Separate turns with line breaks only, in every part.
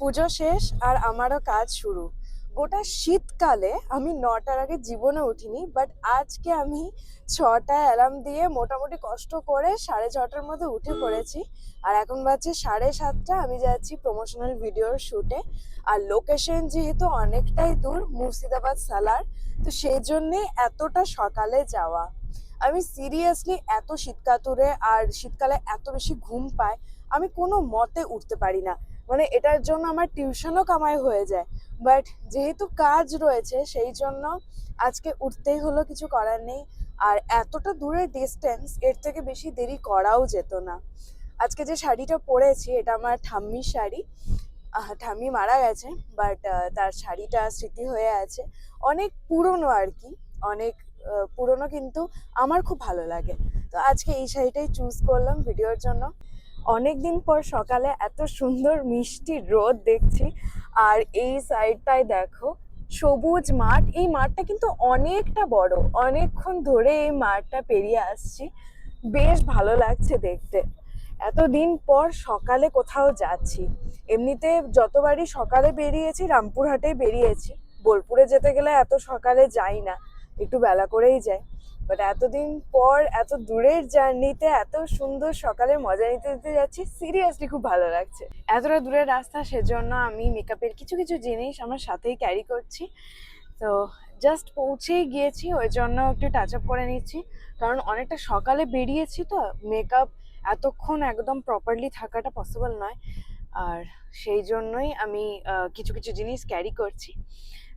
পুজো শেষ আর আমারও কাজ শুরু। গোটা শীতকালে আমি নটার আগে জীবনে উঠিনি বাট আজকে আমি ছটায় অ্যালার্ম দিয়ে মোটামুটি কষ্ট করে সাড়ে ছটার মধ্যে উঠে পড়েছি। আর এখন বাজছে সাড়ে সাতটা, আমি যাচ্ছি প্রমোশনাল ভিডিওর শুটে আর লোকেশন যেহেতু অনেকটাই দূর, মুর্শিদাবাদ সালার, তো সেই জন্যে এতটা সকালে যাওয়া। আমি সিরিয়াসলি এত শীতকাতুরে আর শীতকালে এত বেশি ঘুম পায়, আমি কোনো মতে উঠতে পারি না। মানে এটার জন্য আমার টিউশনও কামাই হয়ে যায়। বাট যেহেতু কাজ রয়েছে, সেই জন্য আজকে উঠতেই হলো, কিছু করার নেই। আর এতটা দূরের ডিস্টেন্স এর থেকে বেশি দেরি করাও যেত না। আজকে যে শাড়িটা পরেছি, এটা আমার ঠাম্মির শাড়ি। ঠাম্মি মারা গেছে বাট তার শাড়িটা স্মৃতি হয়ে আছে। অনেক পুরনো আর কি, অনেক পুরনো কিন্তু আমার খুব ভালো লাগে। তো আজকে এই শাড়িটাই চুজ করলাম ভিডিওর জন্য। অনেকদিন পর সকালে এত সুন্দর মিষ্টি রোদ দেখছি। আর এই সাইডটায় দেখো, সবুজ মাঠ। এই মাঠটা কিন্তু অনেকটা বড়। অনেকক্ষণ ধরে এই মাঠটা পেরিয়ে আসছি। বেশ ভালো লাগছে দেখতে। এতদিন পর সকালে কোথাও যাচ্ছি। এমনিতে যতবারই সকালে বেরিয়েছি রামপুরহাটে বেরিয়েছি। বোলপুরে যেতে গেলে এত সকালে যাই না। একটু বেলা করেই যাই বাট এতদিন পর, এত দূরের জার্নিতে, এত সুন্দর সকালে মজা নিতে নিতে যাচ্ছি সিরিয়াসলি খুব ভালো লাগছে। এতটা দূরের রাস্তা, সেজন্য আমি মেকআপের কিছু কিছু জিনিস আমার সাথেই ক্যারি করছি। তো জাস্ট পৌঁছেই গিয়েছি, ওই জন্য একটু টাচ আপ করে নিচ্ছি। কারণ অনেকটা সকালে বেরিয়েছি তো মেকআপ এতক্ষণ একদম প্রপারলি থাকাটা পসিবল নয়। আর সেই জন্যই আমি কিছু কিছু জিনিস ক্যারি করছি।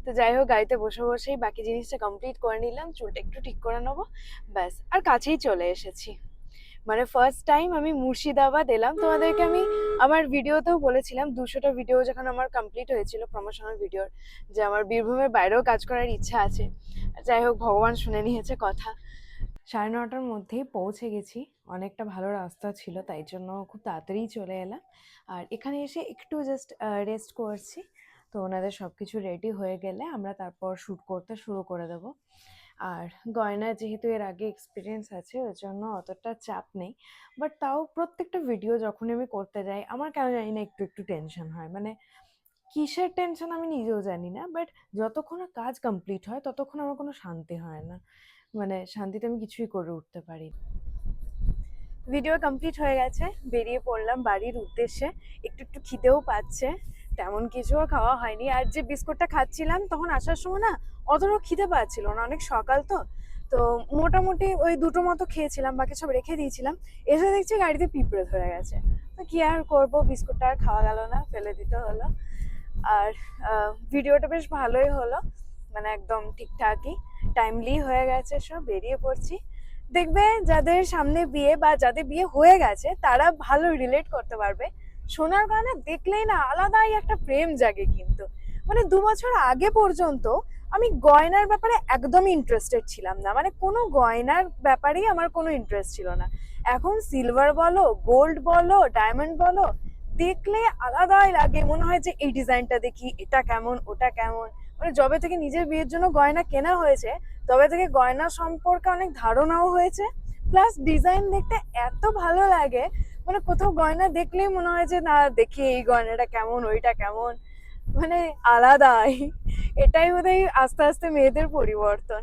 তো যাই হোক, গাড়িতে বসে বসেই বাকি জিনিসটা কমপ্লিট করে নিলাম, চুলটা একটু ঠিক করে নেব, ব্যাস, আর কাছেই চলে এসেছি। মানে ফার্স্ট টাইম আমি মুর্শিদাবাদ এলাম। তোমাদেরকে আমি আমার ভিডিওতেও বলেছিলাম, দুশোটা ভিডিও যখন আমার কমপ্লিট হয়েছিল প্রমোশনাল ভিডিওর যে আমার বীরভূমের বাইরেও কাজ করার ইচ্ছা আছে। যাই হোক, ভগবান শুনে নিয়েছে কথা। সাড়ে নটার মধ্যেই পৌঁছে গেছি। অনেকটা ভালো রাস্তা ছিল, তাই জন্য খুব তাড়াতাড়ি চলে এলাম। আর এখানে এসে একটু জাস্ট রেস্ট করছি। তো ওনাদের সব কিছু রেডি হয়ে গেলে আমরা তারপর শ্যুট করতে শুরু করে দেব। আর গয়না যেহেতু এর আগে এক্সপিরিয়েন্স আছে ওই জন্য অতটা চাপ নেই। বাট তাও প্রত্যেকটা ভিডিও যখন আমি করতে যাই, আমার কেন জানি না একটু একটু টেনশন হয়। মানে কিসের টেনশন আমি নিজেও জানি না বাট যতক্ষণ কাজ কমপ্লিট হয়, ততক্ষণ আমার কোনো শান্তি হয় না। মানে শান্তিতে আমি কিছুই করে উঠতে পারি ভিডিও কমপ্লিট হয়ে গেছে, বেরিয়ে পড়লাম বাড়ির উদ্দেশ্যে। একটু একটু খিদেও পাচ্ছে। তেমন কিছুও খাওয়া হয়নি। আর যে বিস্কুটটা খাচ্ছিলাম, তখন আসার সময় না অতটাও খিদে পাচ্ছিল না, অনেক সকাল তো। তো মোটামুটি ওই দুটো মতো খেয়েছিলাম, বাকি সব রেখে দিয়েছিলাম। এসে দেখছি গাড়িতে পিঁপড়ে ধরে গেছে। তো কি আর করব বিস্কুটটা আর খাওয়া গেল না, ফেলে দিতে হলো। আর ভিডিওটা বেশ ভালোই হলো। মানে একদম ঠিকঠাকই টাইমলি হয়ে গেছে সব, বেরিয়ে পড়ছি। দেখবে যাদের সামনে বিয়ে বা যাদের বিয়ে হয়ে গেছে, তারা ভালো রিলেট করতে পারবে। সোনার গয়না দেখলেই না আলাদাই একটা প্রেম জাগে কিন্তু। মানে দু বছর আগে পর্যন্ত আমি গয়নার ব্যাপারে একদমই ইন্টারেস্টেড ছিলাম না। মানে কোনো গয়নার ব্যাপারেই আমার কোনো ইন্টারেস্ট ছিল না। এখন সিলভার বলো গোল্ড বলো ডায়মন্ড বলো, দেখলে আলাদাই লাগে। মনে হয় যে এই ডিজাইনটা দেখি, এটা কেমন, ওটা কেমন। মানে যবে থেকে নিজের বিয়ের জন্য গয়না কেনা হয়েছে, তবে থেকে গয়না সম্পর্কে অনেক ধারণাও হয়েছে। প্লাস ডিজাইন দেখতে এত ভালো লাগে মানে কোথাও গয়না দেখলেই মনে হয় যে, না, দেখি এই গয়নাটা কেমন, ওইটা কেমন। মানে আলাদাই। এটাই বোধহয় আস্তে আস্তে মেয়েদের পরিবর্তন।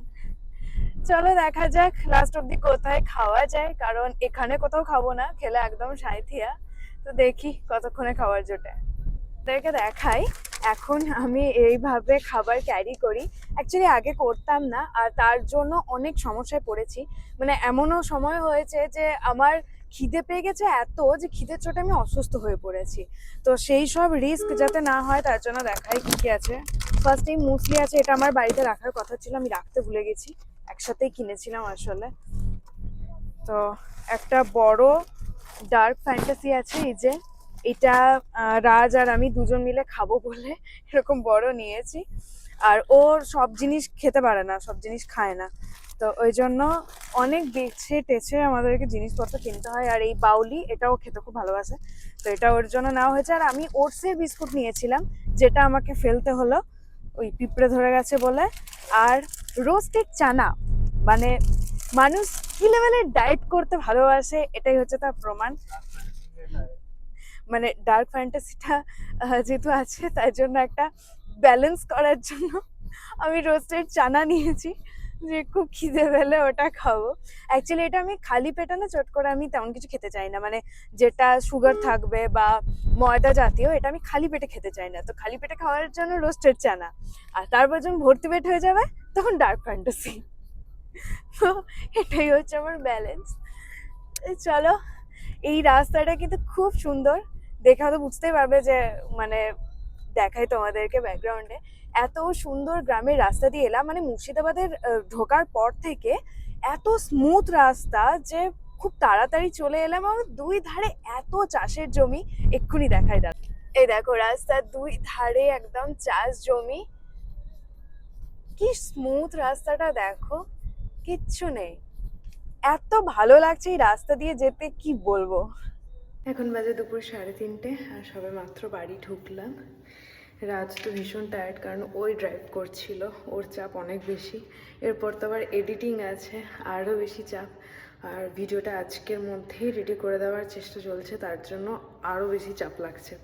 চলো দেখা যাক লাস্ট অব্দি কোথায় খাওয়া যায়, কারণ এখানে কোথাও খাব না, খেলে একদম সাঁথিয়া তো দেখি কতক্ষণে খাবার জোটে। তাদেরকে দেখাই, এখন আমি এইভাবে খাবার ক্যারি করি। অ্যাকচুয়ালি আগে করতাম না, আর তার জন্য অনেক সমস্যায় পড়েছি। মানে এমনও সময় হয়েছে যে, আমার খিদে পেয়ে গেছে এত যে খিদের চোটে আমি অসুস্থ হয়ে পড়েছি। তো সেই সব রিস্ক যাতে না হয়, তার জন্য দেখাই কি কি আছে। ফার্স্ট এই মুসলি আছে, এটা আমার বাড়িতে রাখার কথা ছিল, আমি রাখতে ভুলে গেছি। একসাথেই কিনেছিলাম আসলে। তো একটা বড় ডার্ক ফ্যান্টাসি আছে, এই যে এটা রাজ আর আমি দুজন মিলে খাব বলে এরকম বড় নিয়েছি। আর ওর সব জিনিস খেতে পারে না, সব জিনিস খায় না। তো ওই জন্য অনেক বেছে টেছে আমাদেরকে জিনিসপত্র কিনতে হয় আর এই বাউলি এটাও খেতে খুব ভালোবাসে। তো এটা ওর জন্য নেওয়া হয়েছে আর আমি ওটসের বিস্কুট নিয়েছিলাম, যেটা আমাকে ফেলতে হলো, ওই পিঁপড়ে ধরে গেছে বলে। আর রোস্টেড চানা মানে মানুষ কি লেভেলের ডায়েট করতে ভালোবাসে, এটাই হচ্ছে তার প্রমাণ। মানে ডার্ক ফ্যান্টাসিটা যেহেতু আছে, তাই জন্য একটা ব্যালেন্স করার জন্য আমি রোস্টেড চানা নিয়েছি যে খুব খিদে পেলে ওটা খাব। অ্যাকচুয়ালি এটা আমি খালি পেটে না চট করে আমি তেমন কিছু খেতে চাই না। মানে যেটা সুগার থাকবে বা ময়দা জাতীয় এটা আমি খালি পেটে খেতে চাই না। তো খালি পেটে খাওয়ার জন্য রোস্টেড চানা। আর তারপর যখন ভর্তি পেট হয়ে যাবে তখন ডার্ক ফ্যান্টাসি তো এটাই হচ্ছে আমার ব্যালেন্স চলো এই রাস্তাটা কিন্তু খুব সুন্দর। দেখে হয়তো বুঝতেই পারবে যে মানে দেখাই তোমাদেরকে ব্যাকগ্রাউন্ডে এত সুন্দর গ্রামের রাস্তা দিয়ে এলাম মানে মুর্শিদাবাদের ঢোকার পর থেকে এত স্মুথ রাস্তা যে খুব তাড়াতাড়ি চলে এলাম আর দুই ধারে এত চাষের জমি এক্ষুনি দেখাই যাক এই দেখো রাস্তার দুই ধারে একদম চাষ জমি। কি স্মুথ রাস্তাটা দেখো, কিচ্ছু নেই। এত ভালো লাগছে এই রাস্তা দিয়ে যেতে, কি বলব? এখন বাজে দুপুর সাড়ে তিনটে আর সবে মাত্র বাড়ি ঢুকলাম। রাজ তো ভীষণ টায়ার্ড কারণ ওই ড্রাইভ করছিল, ওর চাপ অনেক বেশি। এরপর তো আবার এডিটিং আছে, আরও বেশি চাপ। আর ভিডিওটা আজকের মধ্যেই রেডি করে দেওয়ার চেষ্টা চলছে, তার জন্য আরও বেশি চাপ লাগছে।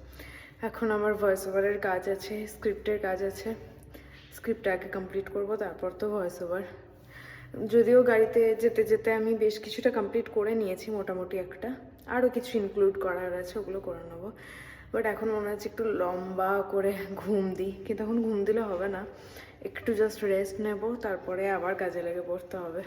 এখন আমার ভয়েস ওভারের কাজ আছে স্ক্রিপ্টের কাজ আছে। স্ক্রিপ্ট আগে কমপ্লিট করব, তারপর তো ভয়েস ওভার যদিও গাড়িতে যেতে যেতে আমি বেশ কিছুটা কমপ্লিট করে নিয়েছি, মোটামুটি একটা। আরও কিছু ইনক্লুড করার আছে, ওগুলো করে নেব। বাট এখন মনে হচ্ছে একটু লম্বা করে ঘুম দিই, কিন্তু এখন ঘুম দিলে হবে না। একটু জাস্ট রেস্ট নেব, তারপরে আবার কাজে লেগে পড়তে হবে।